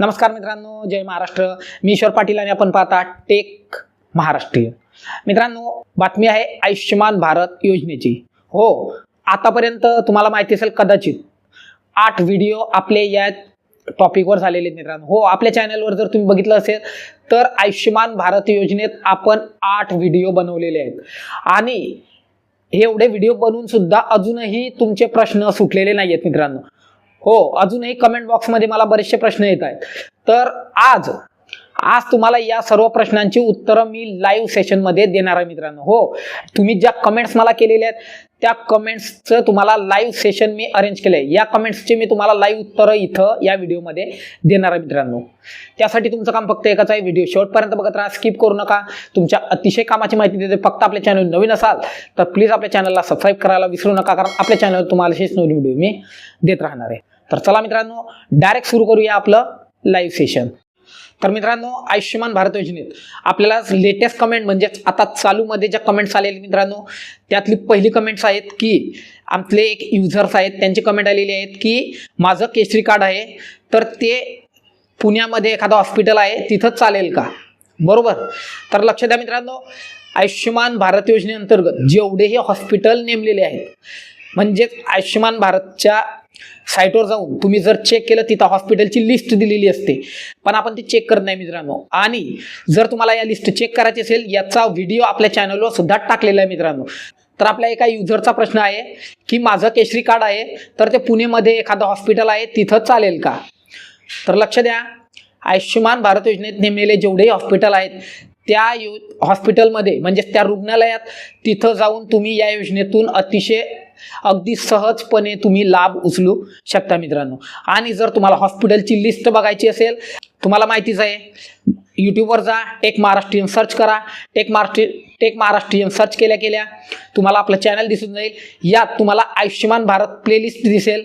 नमस्कार मित्रांनो जय महाराष्ट्र. मी ईश्वर पाटील आणि आपण पाहता टेक महाराष्ट्रीय मित्रांनो बातमी आहे आयुष्यमान भारत योजनेची. हो आतापर्यंत तुम्हाला माहिती असेल कदाचित आठ व्हिडिओ आपले या टॉपिकवर झालेले आहेत मित्रांनो. हो आपल्या चॅनलवर जर तुम्ही बघितलं असेल तर आयुष्यमान भारत योजनेत आपण आठ व्हिडिओ बनवलेले आहेत. आणि हे एवढे व्हिडिओ बनवून सुद्धा अजूनही तुमचे प्रश्न सुटलेले नाही आहेत मित्रांनो. हो अजूनही कमेंट बॉक्समध्ये मला बरेचसे प्रश्न येत आहेत. तर आज आज तुम्हाला या सर्व प्रश्नांची उत्तरं मी लाईव्ह सेशनमध्ये देणार आहे मित्रांनो. हो तुम्ही ज्या कमेंट्स मला केलेल्या आहेत त्या कमेंट्सचं तुम्हाला लाईव्ह सेशन मी अरेंज केलं आहे या कमेंट्सचे मी तुम्हाला लाईव्ह उत्तरं इथं या व्हिडिओमध्ये देणार आहे मित्रांनो. त्यासाठी तुमचं काम फक्त एकच आहे व्हिडिओ शेवटपर्यंत बघत राहा स्किप करू नका. तुमच्या अतिशय कामाची माहिती देते फक्त आपल्या चॅनल नवीन असाल तर प्लीज आपल्या चॅनलला सबस्क्राईब करायला विसरू नका कारण आपल्या चॅनलवर तुम्हाला असेच नवीन व्हिडिओ मी देत राहणार आहे. तर चला मित्रांनो डायरेक्ट सुरू करूया आपलं लाईव्ह सेशन तर मित्रांनो आयुष्यमान भारत योजनेत आपल्याला लेटेस्ट कमेंट म्हणजेच आता चालूमध्ये ज्या कमेंट्स आलेले मित्रांनो त्यातली पहिली कमेंट्स आहेत की आपले एक युजर्स आहेत त्यांची कमेंट आलेली आहेत की माझं केसरी कार्ड आहे तर ते पुण्यामध्ये एखादं हॉस्पिटल आहे तिथंच चालेल का? बरोबर? तर लक्ष द्या मित्रांनो आयुष्यमान भारत योजनेअंतर्गत जेवढेही हॉस्पिटल नेमलेले आहेत म्हणजेच आयुष्यमान भारतच्या साईटवर जाऊन तुम्ही जर चेक केलं तिथं हॉस्पिटलची लिस्ट दिलेली असते. पण आपण ती चेक करत नाही मित्रांनो. आणि जर तुम्हाला या लिस्ट चेक करायची असेल याचा व्हिडिओ आपल्या चॅनलवर सुद्धा टाकलेला आहे मित्रांनो. तर आपल्या एका युजरचा प्रश्न आहे की माझं केशरी कार्ड आहे तर ते पुणेमध्ये एखादं हॉस्पिटल आहे तिथं चालेल का? तर लक्ष द्या. आयुष्यमान भारत योजनेत नेमलेले जेवढेही हॉस्पिटल आहेत त्या यु हॉस्पिटलमध्ये म्हणजेच त्या रुग्णालयात तिथं जाऊन तुम्ही या योजनेतून अतिशय अगदी सहजपणे तुम्ही लाभ उचलू शकता मित्रांनो. आणि जर तुम्हाला हॉस्पिटलची लिस्ट बघायची असेल तुम्हाला माहितीच आहे यूट्यूबवर जा टेक महाराष्ट्रीयन सर्च करा tech Maharashtrian tech Maharashtrian search केल्या केल्या तुम्हाला आपलं चॅनल दिसून जाईल. यात तुम्हाला आयुष्यमान भारत प्लेलिस्ट दिसेल.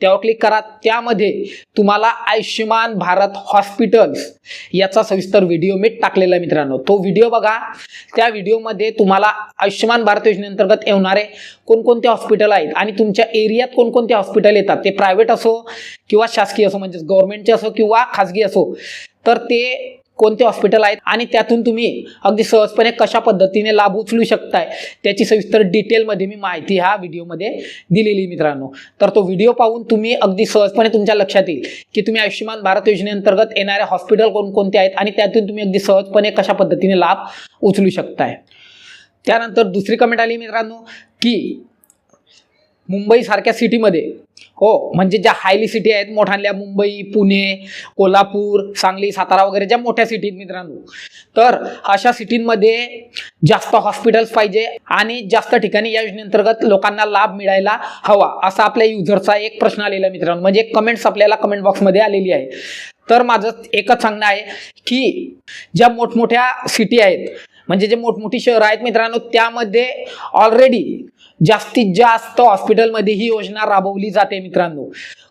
त्यावर क्लिक करा. त्यामध्ये तुम्हाला आयुष्यमान भारत हॉस्पिटल्स याचा सविस्तर व्हिडिओ मी टाकलेला आहे मित्रांनो. तो व्हिडिओ बघा. त्या व्हिडिओमध्ये तुम्हाला आयुष्यमान भारत योजनेअंतर्गत येणारे कोणकोणते हॉस्पिटल आहेत आणि तुमच्या एरियात कोणकोणते हॉस्पिटल येतात? ते प्रायव्हेट असो किंवा शासकीय असो म्हणजेच गव्हर्नमेंटचे असो किंवा खाजगी असो. तर ते कोणते हॉस्पिटल आहेत आणि त्यातून तुम्ही अगदी सहजपणे कशा पद्धतीने लाभ उचलू शकताय त्याची सविस्तर डिटेलमध्ये मी माहिती ह्या व्हिडिओमध्ये दिलेली मित्रांनो. तर तो व्हिडिओ पाहून तुम्ही अगदी सहजपणे तुमच्या लक्षात येईल की तुम्ही आयुष्यमान भारत योजनेअंतर्गत येणारे हॉस्पिटल कोणकोणते आहेत आणि त्यातून तुम्ही अगदी सहजपणे कशा पद्धतीने लाभ उचलू शकताय. त्यानंतर दुसरी कमेंट आली मित्रांनो की मुंबईसारख्या सिटीमध्ये हो. म्हणजे ज्या हायली सिटी आहेत मोठ्याल्या मुंबई पुणे कोल्हापूर सांगली सातारा वगैरे ज्या मोठ्या सिटीत मित्रांनो. तर अशा सिटींमध्ये जास्त हॉस्पिटल्स पाहिजे आणि जास्त ठिकाणी या योजनेअंतर्गत लोकांना लाभ मिळायला हवा असा आपल्या युजरचा एक प्रश्न आलेला मित्रांनो. म्हणजे कमेंट्स आपल्याला कमेंट बॉक्समध्ये आलेली आहे. तर माझं एकच सांगणं आहे की ज्या मोठमोठ्या सिटी आहेत म्हणजे जे मोठमोठी शहरं आहेत मित्रांनो त्यामध्ये ऑलरेडी जास्तीत जास्त हॉस्पिटलमध्ये ही योजना राबवली जाते मित्रांनो.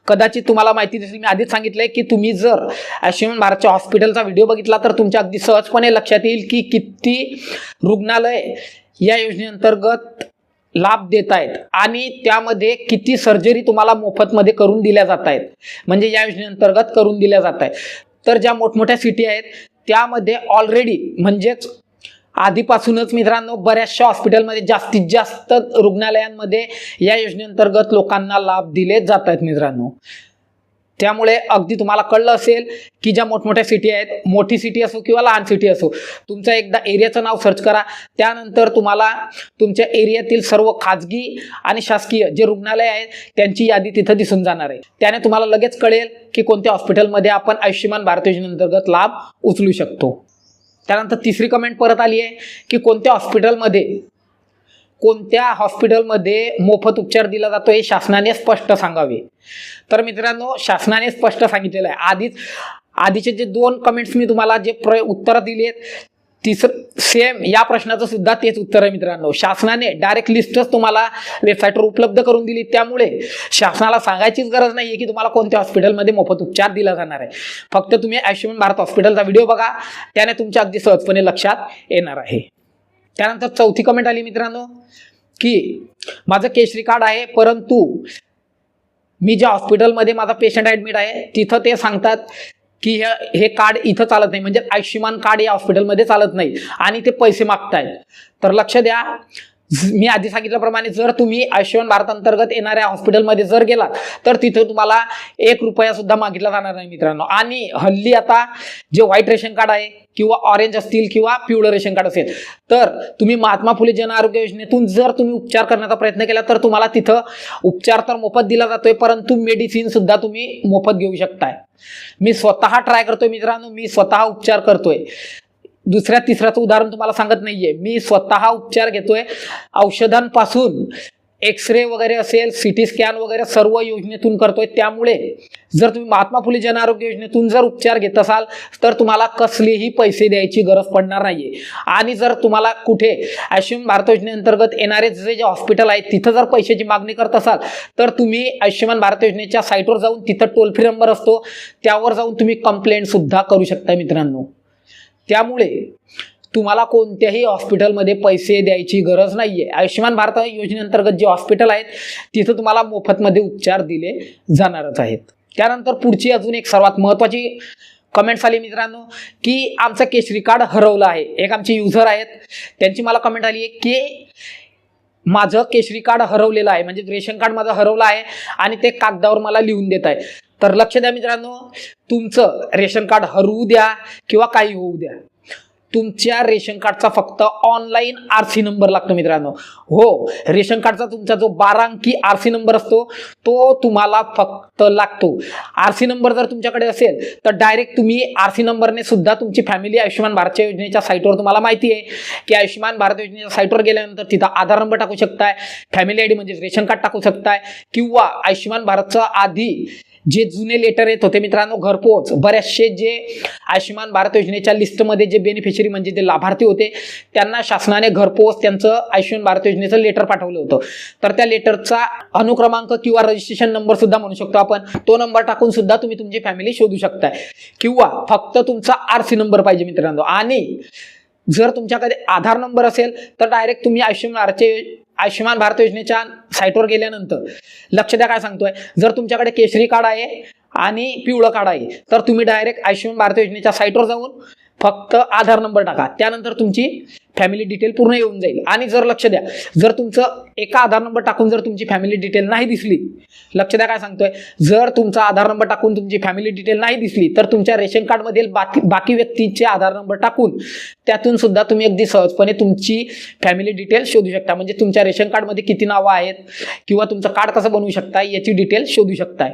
कदाचित तुम्हाला माहिती असेल मी आधीच सांगितलंय की तुम्ही जर आयुष्यमान भारतच्या हॉस्पिटलचा व्हिडिओ बघितला तर तुमच्या अगदी सहजपणे लक्षात येईल की किती रुग्णालय या योजनेअंतर्गत लाभ देत आहेत आणि त्यामध्ये किती सर्जरी तुम्हाला मोफतमध्ये करून दिल्या जात आहेत. म्हणजे या योजनेअंतर्गत करून दिल्या जात आहेत. तर ज्या मोठमोठ्या सिटी आहेत त्यामध्ये ऑलरेडी म्हणजेच आधीपासूनच मित्रांनो बऱ्याचशा हॉस्पिटलमध्ये जास्तीत जास्त रुग्णालयांमध्ये या योजनेअंतर्गत लोकांना लाभ दिले जात आहेत मित्रांनो. त्यामुळे अगदी तुम्हाला कळलं असेल की ज्या मोठमोठ्या सिटी आहेत मोठी सिटी असो किंवा लहान सिटी असो तुमचं एकदा एरियाचं नाव सर्च करा. त्यानंतर तुम्हाला तुमच्या एरियातील सर्व खाजगी आणि शासकीय जे रुग्णालय आहेत त्यांची यादी तिथं दिसून जाणार आहे. त्याने तुम्हाला लगेच कळेल की कोणत्या हॉस्पिटलमध्ये आपण आयुष्यमान भारत योजनेअंतर्गत लाभ उचलू शकतो. त्यानंतर तिसरी कमेंट परत आली आहे की कोणत्या हॉस्पिटलमध्ये कोणत्या हॉस्पिटलमध्ये मोफत उपचार दिला जातो हे शासनाने स्पष्ट सांगावे. तर मित्रांनो शासनाने स्पष्ट सांगितलेलं आहे. आधीच आधीचे जे दोन कमेंट्स मी तुम्हाला जे प्र उत्तरं दिली आहेत तिसरं सेम या प्रश्नाचं सुद्धा तेच उत्तर आहे मित्रांनो. शासनाने डायरेक्ट लिस्टच तुम्हाला वेबसाईटवर उपलब्ध करून दिली. त्यामुळे शासनाला सांगायचीच गरज नाही आहे की तुम्हाला कोणत्या हॉस्पिटलमध्ये मोफत उपचार दिला जाणार आहे. फक्त तुम्ही आयुष्यमान भारत हॉस्पिटलचा व्हिडिओ बघा. त्याने तुमच्या अगदी सहजपणे लक्षात येणार आहे. त्यानंतर चौथी कमेंट आली मित्रांनो की माझं केशरी कार्ड आहे परंतु मी ज्या हॉस्पिटलमध्ये माझा पेशंट ॲडमिट आहे तिथं ते सांगतात की हे हे कार्ड इथं चालत नाही. म्हणजे आयुष्यमान कार्ड या हॉस्पिटलमध्ये चालत नाही. आणि ते पैसे मागतायत. तर लक्ष द्या. ज- मी आधी सांगितल्याप्रमाणे जर तुम्ही आयुष्यमान भारत अंतर्गत येणाऱ्या हॉस्पिटलमध्ये जर गेलात तर तिथे तुम्हाला एक रुपया सुद्धा मागितला जाणार नाही मित्रांनो. आणि हल्ली आता जे व्हाईट रेशन कार्ड आहे किंवा ऑरेंज असतील किंवा पिवळं रेशन कार्ड असेल तर तुम्ही महात्मा फुले जन आरोग्य योजनेतून जर तुम्ही उपचार करण्याचा प्रयत्न केला तर तुम्हाला तिथं उपचार तर मोफत दिला जातोय परंतु मेडिसिन सुद्धा तुम्ही मोफत घेऊ शकताय. मी स्वतः ट्राय करतोय मित्रांनो मी स्वतः उपचार करतोय. दुसऱ्या तिसऱ्याचं उदाहरण तुम्हाला सांगत नाहीये. मी स्वतः उपचार घेतोय औषधांपासून. एक्सरे वगैरे असेल सिटी स्कॅन वगैरे सर्व योजनेतून करतोय. त्यामुळे जर तुम्ही महात्मा फुले जन आरोग्य योजनेतून जर उपचार घेत असाल तर तुम्हाला कसलेही पैसे द्यायची गरज पडणार नाहीये. आणि जर तुम्हाला कुठे आयुष्यमान भारत योजनेअंतर्गत येणारे जे जे हॉस्पिटल आहेत तिथं जर पैशाची मागणी करत असाल तर तुम्ही आयुष्यमान भारत योजनेच्या साईटवर जाऊन तिथं टोल फ्री नंबर असतो. त्यावर जाऊन तुम्ही कंप्लेंट सुद्धा करू शकता मित्रांनो. त्यामुळे तुम्हाला कोणत्याही हॉस्पिटलमध्ये पैसे द्यायची गरज नाही आहे आयुष्यमान भारत योजनेअंतर्गत जे हॉस्पिटल आहेत तिथं तुम्हाला मोफतमध्ये उपचार दिले जाणारच आहेत. त्यानंतर पुढची अजून एक सर्वात महत्त्वाची कमेंट्स आली मित्रांनो की आमचं केशरी कार्ड हरवलं आहे. एक आमचे युजर आहेत त्यांची मला कमेंट आली आहे की माझं केशरी कार्ड हरवलेलं आहे म्हणजे रेशन कार्ड माझं हरवलं आहे आणि ते कागदावर मला लिहून देत आहे. तर लक्ष द्या मित्रांनो तुमचं रेशन कार्ड हरवू द्या किंवा काही होऊ द्या. तुमच्या रेशन कार्डचा फक्त ऑनलाईन आर सी नंबर लागतो मित्रांनो. हो रेशन कार्डचा तुमचा जो बारा अंकी आर सी नंबर असतो तो तुम्हाला फक्त लागतो. आर सी नंबर जर तुमच्याकडे असेल तर डायरेक्ट तुम्ही आर सी नंबरने सुद्धा तुमची फॅमिली आयुष्यमान भारतच्या योजनेच्या साईटवर तुम्हाला माहिती आहे की आयुष्यमान भारत योजनेच्या साईटवर गेल्यानंतर तिथं आधार नंबर टाकू शकताय फॅमिली आय डी म्हणजे रेशन कार्ड टाकू शकताय किंवा आयुष्यमान भारतचं आधी जे जुने लेटर येत होते मित्रांनो घरपोच. बरेचसे जे आयुष्यमान भारत योजनेच्या लिस्टमध्ये जे बेनिफिशरी म्हणजे जे लाभार्थी होते त्यांना शासनाने घरपोच त्यांचं आयुष्यमान भारत योजनेचं लेटर पाठवलं होतं. तर त्या लेटरचा अनुक्रमांक किंवा रजिस्ट्रेशन नंबर सुद्धा म्हणू शकतो आपण. तो नंबर टाकून सुद्धा तुम्ही तुमची फॅमिली शोधू शकताय. किंवा फक्त तुमचा आर सी नंबर पाहिजे मित्रांनो. आणि जर तुमच्याकडे आधार नंबर असेल तर डायरेक्ट तुम्ही आयुष्यमान भारतचे आयुष्यमान भारत योजनेच्या साईटवर गेल्यानंतर लक्ष द्या काय सांगतोय. जर तुमच्याकडे केशरी कार्ड आहे आणि पिवळं कार्ड आहे तर तुम्ही डायरेक्ट आयुष्यमान भारत योजनेच्या साईटवर जाऊन फक्त आधार नंबर टाका. त्यानंतर तुमची फॅमिली डिटेल पूर्ण येऊन जाईल. आणि जर लक्ष द्या जर तुमचं एका आधार नंबर टाकून जर तुमची फॅमिली डिटेल नाही दिसली लक्ष द्या काय सांगतोय जर तुमचा आधार नंबर टाकून तुमची फॅमिली डिटेल नाही दिसली तर तुमच्या रेशन कार्डमधील बाकी बाकी व्यक्तीचे आधार नंबर टाकून त्यातून सुद्धा तुम्ही अगदी सहजपणे तुमची फॅमिली डिटेल शोधू शकता. म्हणजे तुमच्या रेशन कार्डमध्ये किती नावं आहेत किंवा तुमचं कार्ड कसं बनवू शकताय याची डिटेल शोधू शकताय.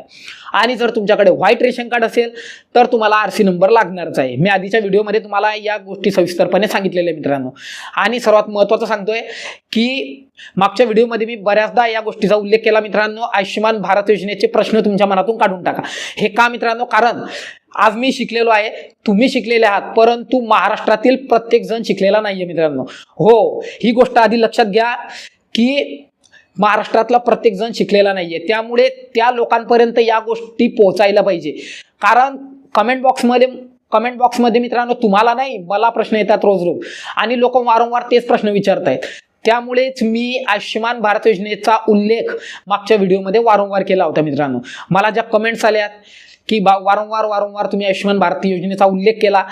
आणि जर तुमच्याकडे व्हाईट रेशन कार्ड असेल तर तुम्हाला आर सी नंबर लागणारच आहे. मी आधीच्या व्हिडिओमध्ये तुम्हाला या गोष्टी सविस्तरपणे सांगितलेल्या मित्रांनो. आणि सर्वात महत्त्वाचं सांगतोय की मागच्या व्हिडिओमध्ये मी बऱ्याचदा या गोष्टीचा उल्लेख केला. मित्रांनो आयुष्यमान भारत योजनेचे प्रश्न तुमच्या मनातून काढून टाका. हे का मित्रांनो? कारण आज मी शिकलेलो आहे. तुम्ही शिकलेले आहात परंतु महाराष्ट्रातील प्रत्येक जण शिकलेला नाहीये मित्रांनो. हो ही गोष्ट आधी लक्षात घ्या की महाराष्ट्रातला प्रत्येक जण शिकलेला नाहीये. त्यामुळे त्या लोकांपर्यंत या गोष्टी पोहोचायला पाहिजे. कारण कमेंट बॉक्समध्ये कमेंट बॉक्समध्ये मित्रांनो तुम्हाला नाही मला प्रश्न येतात रोज रोज. आणि लोक वारंवार तेच प्रश्न विचारत आहेत त्यामुळेच मी आयुष्यमान भारत योजनेचा उल्लेख मागच्या व्हिडिओमध्ये वारंवार केला होता मित्रांनो. मला ज्या कमेंट्स आल्यात की बा वारंवार वारंवार तुम्ही आयुष्यमान भारत योजनेचा उल्लेख केला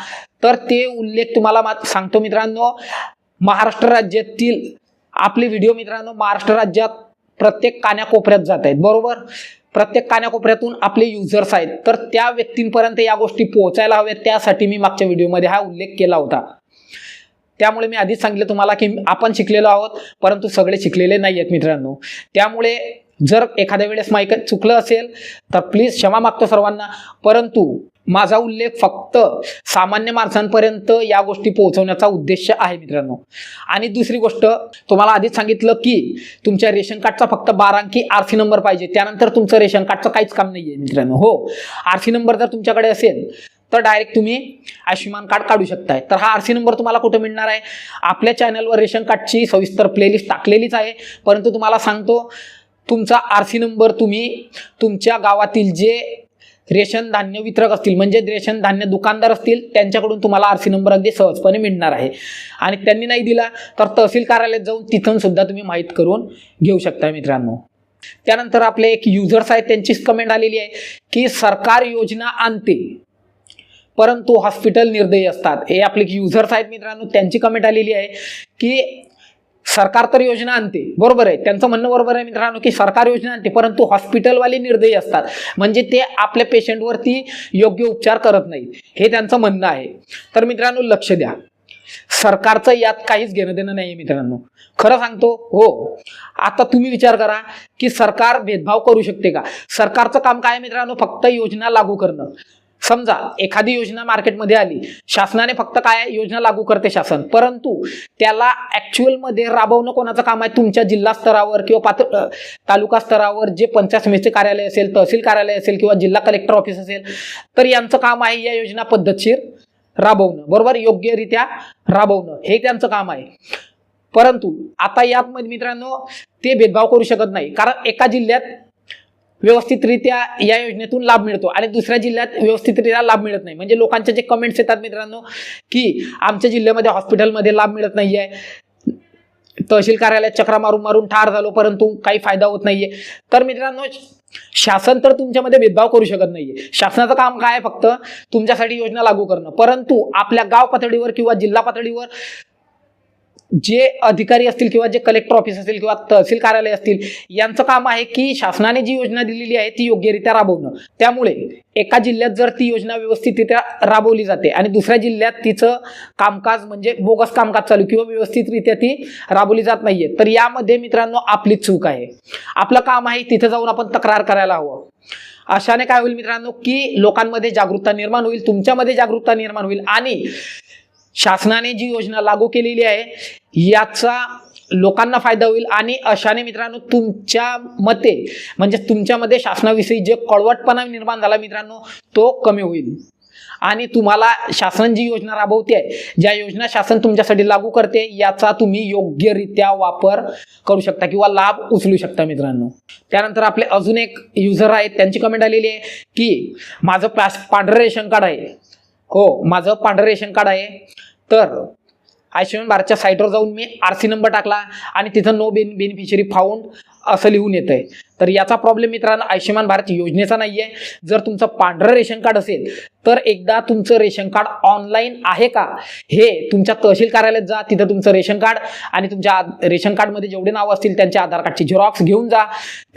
तर ते उल्लेख तुम्हाला सांगतो मित्रांनो महाराष्ट्र राज्यातील आपले व्हिडिओ मित्रांनो महाराष्ट्र राज्यात प्रत्येक कान्याकोपऱ्यात जात आहेत बरोबर? प्रत्येक कान्याकोपऱ्यातून आपले युजर्स आहेत. तर त्या व्यक्तींपर्यंत या गोष्टी पोहोचायला हव्यात त्यासाठी मी मागच्या व्हिडिओमध्ये हा उल्लेख केला होता. त्यामुळे मी आधीच सांगितलं तुम्हाला की आपण शिकलेलो आहोत परंतु सगळे शिकलेले नाही आहेत मित्रांनो. त्यामुळे जर एखाद्या वेळेस माहिती चुकलं असेल तर प्लीज क्षमा मागतो सर्वांना. परंतु माझा उल्लेख फक्त सामान्य माणसांपर्यंत या गोष्टी पोहोचवण्याचा उद्देश आहे मित्रांनो. आणि दुसरी गोष्ट तुम्हाला आधीच सांगितलं की तुमच्या रेशन कार्डचा फक्त बारा अंकी आर सी नंबर पाहिजे. त्यानंतर तुमचं रेशन कार्डचं काहीच काम नाही आहे मित्रांनो. हो आर सी नंबर जर तुमच्याकडे असेल तर डायरेक्ट तुम्ही आयुष्यमान कार्ड काढू शकताय. तर हा आर सी नंबर तुम्हाला कुठं मिळणार आहे? आपल्या चॅनलवर रेशन कार्डची सविस्तर प्लेलिस्ट टाकलेलीच आहे. परंतु तुम्हाला सांगतो तुमचा आर सी नंबर तुम्ही तुमच्या गावातील जे रेशन धान्य वितरक असतील म्हणजे रेशन धान्य दुकानदार असतील त्यांच्याकडून तुम्हाला आर सी नंबर अगदी सहजपणे मिळणार आहे. आणि त्यांनी नाही दिला तर तहसील कार्यालयात जाऊन तिथून सुद्धा तुम्ही माहीत करून घेऊ शकता मित्रांनो. त्यानंतर आपले एक युजर्स आहेत त्यांचीच कमेंट आलेली आहे की सरकार योजना आणते परंतु हॉस्पिटल निर्दयी असतात. हे आपले युजर्स आहेत मित्रांनो त्यांची कमेंट आलेली आहे की सरकार तर योजना आणते. बरोबर आहे. त्यांचं म्हणणं बरोबर आहे मित्रांनो की सरकार योजना आणते परंतु हॉस्पिटलवाले निर्दयी असतात. म्हणजे ते आपल्या पेशंटवरती योग्य उपचार करत नाहीत. हे त्यांचं म्हणणं आहे. तर मित्रांनो लक्ष द्या. सरकारचं यात काहीच घेणं देणं नाही मित्रांनो. खरं सांगतो हो. आता तुम्ही विचार करा की सरकार भेदभाव करू शकते का? सरकारचं काम काय मित्रांनो? फक्त योजना लागू करणं. समजा एखादी योजना मार्केटमध्ये आली शासनाने फक्त काय योजना लागू करते शासन परंतु त्याला ॲक्च्युअलमध्ये राबवणं कोणाचं काम आहे? तुमच्या जिल्हा स्तरावर किंवा पात तालुका स्तरावर जे पंचायत समिती कार्यालय असेल तहसील कार्यालय असेल किंवा जिल्हा कलेक्टर ऑफिस असेल तर यांचं काम आहे या योजना पद्धतशीर राबवणं बरोबर? योग्यरित्या राबवणं हे त्यांचं काम आहे. परंतु आता यात मित्रांनो ते भेदभाव करू शकत नाही. कारण एका जिल्ह्यात व्यवस्थितरित्या या योजनेतून लाभ मिळतो. आणि दुसऱ्या जिल्ह्यात व्यवस्थितरित्या लाभ मिळत नाही. म्हणजे लोकांचे जे कमेंट्स येतात मित्रांनो की आमच्या जिल्ह्यामध्ये हॉस्पिटलमध्ये लाभ मिळत नाहीये. तहसील कार्यालयात चक्रा मारून मारून ठार झालो परंतु काही फायदा होत नाहीये. तर मित्रांनो शासन तर तुमच्यामध्ये भेदभाव करू शकत नाहीये. शासनाचं काम काय आहे फक्त? तुमच्यासाठी योजना लागू करणं. परंतु आपल्या गाव पातळीवर किंवा जिल्हा पातळीवर जे अधिकारी असतील किंवा जे कलेक्टर ऑफिस असतील किंवा तहसील कार्यालय असतील यांचं काम आहे की शासनाने जी योजना दिलेली आहे ती योग्यरित्या राबवणं. त्यामुळे एका जिल्ह्यात जर ती योजना व्यवस्थितरित्या राबवली जाते आणि दुसऱ्या जिल्ह्यात तिचं कामकाज म्हणजे बोगस कामकाज चालू किंवा व्यवस्थितरित्या ती राबवली जात नाहीये तर यामध्ये मित्रांनो आपलीच चूक आहे. आपलं काम आहे तिथे जाऊन आपण तक्रार करायला हवं. अशाने काय होईल मित्रांनो की लोकांमध्ये जागरूकता निर्माण होईल तुमच्यामध्ये जागरूकता निर्माण होईल आणि शासनाने जी योजना लागू केलेली आहे याचा लोकांना फायदा होईल आणि अशाने मित्रांनो तुमच्या मते म्हणजे तुमच्यामध्ये शासनाविषयी जे कळवटपणा निर्माण झाला मित्रांनो तो कमी होईल. आणि तुम्हाला शासन जी योजना राबवते आहे ज्या योजना शासन तुमच्यासाठी लागू करते याचा तुम्ही योग्यरित्या वापर करू शकता किंवा लाभ उचलू शकता मित्रांनो. त्यानंतर आपले अजून एक युजर आहेत त्यांची कमेंट आलेली आहे की माझं पास पांढरं रेशन कार्ड आहे. हो माझं पांढरं रेशन कार्ड आहे. तर आयुष्यमान भारतच्या साईटवर जाऊन मी आर सी नंबर टाकला आणि तिथं नो बेन बेनिफिशरी फाउंड असं लिहून येतं आहे तर याचा प्रॉब्लेम मित्रांनो आयुष्यमान भारत योजनेचा नाही आहे जर तुमचं पांढरं रेशन कार्ड असेल तर एकदा तुमचं रेशन कार्ड ऑनलाईन आहे का? हे तुमच्या तहसील कार्यालयात जा तिथं तुमचं रेशन कार्ड आणि तुमच्या रेशन कार्डमध्ये जेवढे नावं असतील त्यांच्या आधार कार्डची झेरॉक्स घेऊन जा.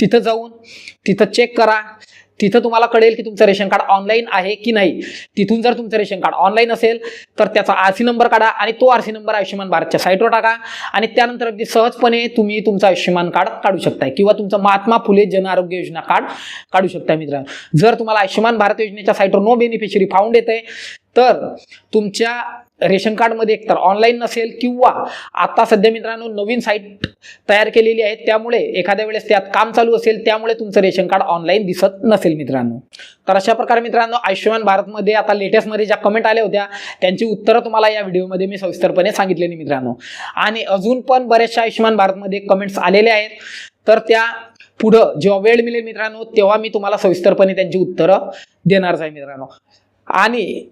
तिथं जाऊन तिथं चेक करा. तिथं तुम्हाला कळेल की तुमचं रेशन कार्ड ऑनलाईन आहे की नाही. तिथून जर तुमचं रेशन कार्ड ऑनलाईन असेल तर त्याचा आर सी नंबर काढा आणि तो आर सी नंबर आयुष्यमान भारतच्या साईटवर टाका. आणि त्यानंतर अगदी सहजपणे तुम्ही तुमचं आयुष्यमान कार्ड काढू शकताय किंवा तुमचं महात्मा फुले जन आरोग्य योजना कार्ड काढू शकताय मित्रांनो. जर तुम्हाला आयुष्यमान भारत योजनेच्या साईटवर नो बेनिफिशरी फाउंड येते तर तुमच्या रेशन कार्डमध्ये एकतर ऑनलाईन नसेल किंवा आता सध्या मित्रांनो नवीन साईट तयार केलेली आहे त्यामुळे एखाद्या वेळेस त्यात काम चालू असेल त्यामुळे तुमचं रेशन कार्ड ऑनलाईन दिसत नसेल मित्रांनो. तर अशा प्रकारे मित्रांनो आयुष्यमान भारतमध्ये आता लेटेस्टमध्ये ज्या कमेंट आल्या होत्या त्यांची उत्तरं तुम्हाला या व्हिडिओमध्ये मी सविस्तरपणे सांगितलेली मित्रांनो. आणि अजून पण बऱ्याचशा आयुष्यमान भारतमध्ये कमेंट्स आलेल्या आहेत. तर त्या पुढं जेव्हा वेळ मिळेल मित्रांनो तेव्हा मी तुम्हाला सविस्तरपणे त्यांची उत्तरं देणारच आहे मित्रांनो. आणि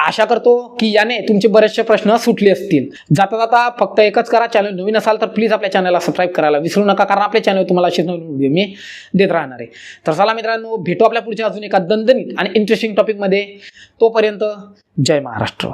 आशा करतो की याने तुमचे बरेचसे प्रश्न सुटले असतील. जाता जाता फक्त एकच करा चॅनल नवीन असाल तर प्लीज आपल्या चॅनलला सबस्क्राईब करायला विसरू नका कारण आपल्या चॅनल तुम्हाला असेच नवीन व्हिडिओ मी देत राहणार आहे. तर चला मित्रांनो भेटू आपल्या पुढच्या अजून एका दणदणीत आणि इंटरेस्टिंग टॉपिकमध्ये तोपर्यंत जय महाराष्ट्र.